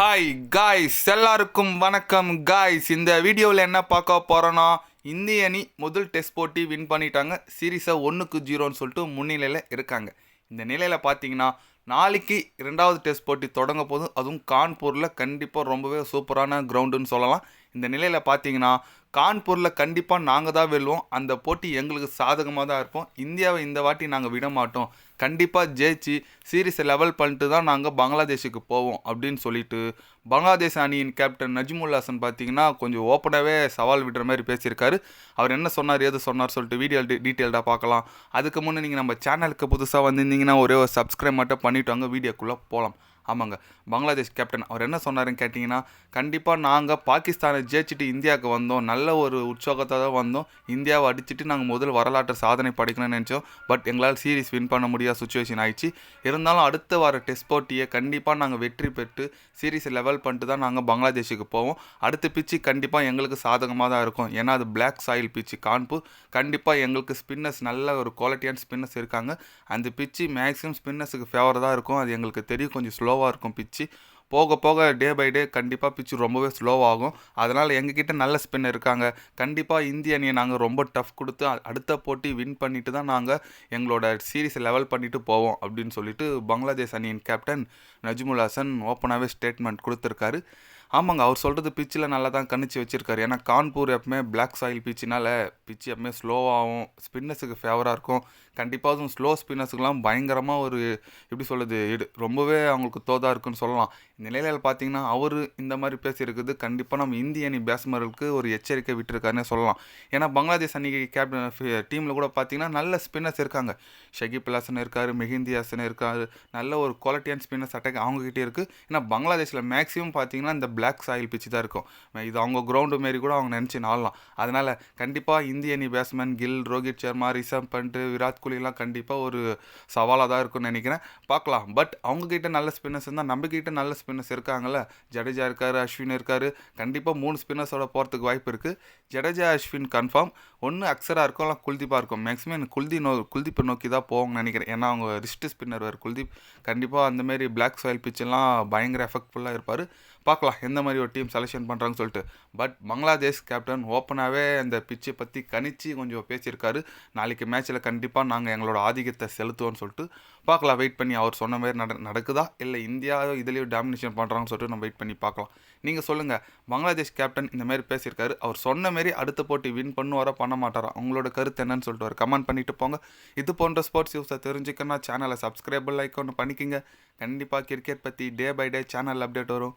Hi guys எல்லாருக்கும் வணக்கம் guys இந்த வீடியோவில் என்ன பார்க்க போகிறோன்னா இந்திய அணி முதல் டெஸ்ட் போட்டி வின் பண்ணிட்டாங்க. சீரீஸை ஒன்றுக்கு ஜீரோன்னு சொல்லிட்டு முன்னிலையில் இருக்காங்க. இந்த நிலையில் பார்த்தீங்கன்னா நாளைக்கு ரெண்டாவது டெஸ்ட் போட்டி தொடங்க போதும் அதுவும் கான்பூரில் கண்டிப்பாக ரொம்பவே சூப்பரான கிரவுண்டுன்னு சொல்லலாம். இந்த நிலையில் பார்த்தீங்கன்னா கான்பூரில் கண்டிப்பாக நாங்கள் தான் வெல்வோம் அந்த போட்டி எங்களுக்கு சாதகமாக தான் இருப்போம் இந்தியாவை இந்த வாட்டி நாங்கள் விட மாட்டோம். கண்டிப்பாக ஜெயிச்சு சீரீஸை லெவல் பண்ணிட்டு தான் நாங்கள் பங்களாதேஷுக்கு போவோம் அப்படின்னு சொல்லிட்டு பங்களாதேஷ் அணியின் கேப்டன் நஜ்முல் ஹாசன் பார்த்தீங்கன்னா கொஞ்சம் ஓப்பனாகவே சவால் விடுற மாதிரி பேசியிருக்காரு. அவர் என்ன சொன்னார் ஏது சொன்னார் சொல்லிட்டு வீடியோ டீட்டெயில்டாக பார்க்கலாம். அதுக்கு முன்னே நீங்கள் நம்ம சேனலுக்கு புதுசாக வந்திருந்தீங்கன்னா ஒரே ஒரு சப்ஸ்கிரைப் மட்டும் பண்ணிவிட்டு வாங்க. வீடியோக்குள்ளே போகலாம் ஆமாங்க. பங்களாதேஷ் கேப்டன் அவர் என்ன சொன்னாருன்னு கேட்டிங்கன்னா கண்டிப்பாக நாங்கள் பாகிஸ்தானை ஜெயிச்சுட்டு இந்தியாவுக்கு வந்தோம். நல்ல ஒரு உற்சாகத்தை தான் வந்தோம். இந்தியாவை அடிச்சுட்டு நாங்கள் முதல் வரலாற்று சாதனை படைக்கணும்னு நினச்சோம். பட் எங்களால் சீரீஸ் வின் பண்ண முடியாத சுச்சுவேஷன் ஆயிடுச்சு. இருந்தாலும் அடுத்த வார டெஸ்ட் போட்டியை கண்டிப்பாக நாங்கள் வெற்றி பெற்று சீரிஸை லெவல் பண்ணிட்டு தான் நாங்கள் பங்களாதேஷுக்கு போவோம். அடுத்த பிச்சு கண்டிப்பாக எங்களுக்கு சாதகமாக தான் இருக்கும். ஏன்னா அது பிளாக் சாயில் பிச்சு கான்பூர். கண்டிப்பாக எங்களுக்கு ஸ்பின்னர்ஸ் நல்ல ஒரு குவாலிட்டியான ஸ்பின்னர்ஸ் இருக்காங்க. அந்த பிச்சு மேக்ஸிமம் ஸ்பின்னர்ஸுக்கு ஃபேவர் தான் இருக்கும். அது எங்களுக்கு தெரியும். கொஞ்சம் ஸ்லோவாக இருக்கும் பிச்சு போக போக டே பை டே கண்டிப்பாக பிச்சு ரொம்பவே ஸ்லோவாகும் அதனால் எங்ககிட்ட நல்ல ஸ்பின் இருக்காங்க. கண்டிப்பாக இந்திய அணியை நாங்கள் ரொம்ப டஃப் கொடுத்து அடுத்த போட்டி வின் பண்ணிட்டு தான் நாங்கள் எங்களோட சீரீஸ் லெவல் பண்ணிட்டு போவோம் அப்படின்னு சொல்லிட்டு பங்களாதேஷ் அணியின் கேப்டன் நஜ்முல் ஹாசன் ஓப்பனாகவே ஸ்டேட்மெண்ட் கொடுத்துருக்காரு. ஆமாங்க அவர் சொல்கிறது பிச்சில் நல்லா தான் கணிச்சு வச்சுருக்காரு. ஏன்னா கான்பூர் எப்பவுமே பிளாக் சாயில் பிச்சினால பிச்சு எப்பவுமே ஸ்லோவாகும் ஸ்பின்னர்ஸுக்கு ஃபேவராக இருக்கும். கண்டிப்பாக அதுவும் ஸ்லோ ஸ்பின்னர்ஸுக்கெலாம் பயங்கரமாக ஒரு எப்படி சொல்கிறது இடு ரொம்பவே அவங்களுக்கு தோதாக இருக்குன்னு சொல்லலாம். இந்த நிலையில் பார்த்தீங்கன்னா அவர் இந்த மாதிரி பேசியிருக்குது கண்டிப்பாக நம்ம இந்திய அணி பேட்ஸ்மர்களுக்கு ஒரு எச்சரிக்கை விட்டுருக்காருன்னு சொல்லலாம். ஏன்னா பங்களாதேஷ் அணிக்கு கேப்டன் டீமில் கூட பார்த்தீங்கன்னா நல்ல ஸ்பின்னர்ஸ் இருக்காங்க. ஷகிப் ஹாசன் இருக்கார் மெஹிந்தி ஹாசன் இருக்கார். நல்ல ஒரு குவாலிட்டியான ஸ்பின்னர்ஸ் அட்டாக் அவங்ககிட்டே இருக்குது ஏன்னா பங்களாதேஷில் மேக்ஸிமம் பார்த்தீங்கன்னா இந்த பிளாக் சாயில் பிச்சு தான் இருக்கும். இது அவங்க கிரவுண்டு மாரி கூட அவங்க நினச்சி நாளலாம் அதனால் கண்டிப்பாக இந்திய அணி பேட்ஸ்மேன் கில் ரோஹித் சர்மா ரிஷப் பண்ட்டு விராட் கோலிலாம் கண்டிப்பாக ஒரு சவாலாக தான் இருக்கும்னு நினைக்கிறேன். பார்க்கலாம். பட் அவங்கக்கிட்ட நல்ல ஸ்பின்னர்ஸ் இருந்தால் நம்மக்கிட்ட நல்ல ஸ்பின்னர்ஸ் இருக்காங்கல்ல. ஜடேஜா இருக்கார் அஸ்வின் இருக்கார். கண்டிப்பாக மூணு ஸ்பின்னர்ஸோட போகிறதுக்கு வாய்ப்பு இருக்குது ஜடேஜா அஸ்வின் கன்ஃபார்ம் ஒன்று அக்ஸரா இருக்கும் இல்லை குல்தீப்பாக இருக்கும். மேக்ஸிமம் எனக்கு குல்தி நோ குல்தீப்பை நோக்கி தான் போவாங்கன்னு நினைக்கிறேன். ஏன்னா அவங்க ரிஸ்ட் ஸ்பின்னர் வேறு குல்தீப். கண்டிப்பாக அந்தமாரி பிளாக் சாயில் பிச்செல்லாம் பயங்கர எஃபெக்ட்ஃபுல்லாக இருப்பார். பார்க்கலாம் எந்த மாதிரி ஒரு டீம் செலெக்ஷன் பண்ணுறாங்கன்னு சொல்லிட்டு. பட் பங்களாதேஷ் கேப்டன் ஓப்பனாகவே அந்த பிச்சை பற்றி கணிச்சு கொஞ்சம் பேசியிருக்காரு. நாளைக்கு மேட்ச்சில் கண்டிப்பாக நாங்கள் எங்களோட ஆதிக்கத்தை செலுத்துவோம்னு சொல்லிட்டு பார்க்கலாம். வெயிட் பண்ணி அவர் சொன்ன மாதிரி நட நடக்குதா? இல்லை இந்தியா இதுலேயும் டாமினேஷன் பண்ணுறாங்கன்னு சொல்லிட்டு நம்ம வெயிட் பண்ணி பார்க்கலாம். நீங்கள் சொல்லுங்கள் பங்களாதேஷ் கேப்டன் இந்த மாதிரி பேசியிருக்காரு. அவர் சொன்ன மாரி அடுத்த போட்டி வின் பண்ணுவாரா பண்ண மாட்டாரா? உங்களோட கருத்து என்னன்னு சொல்லிட்டு ஒரு கமெண்ட் பண்ணிட்டு போங்க. இது போன்ற ஸ்போர்ட்ஸ் நியூஸை தெரிஞ்சுக்கணும் சேனலை சப்ஸ்கிரைபிள் லைக் ஒன்று பண்ணிக்கிங்க. கண்டிப்பாக கிரிக்கெட் பற்றி day by day channel update வரும்.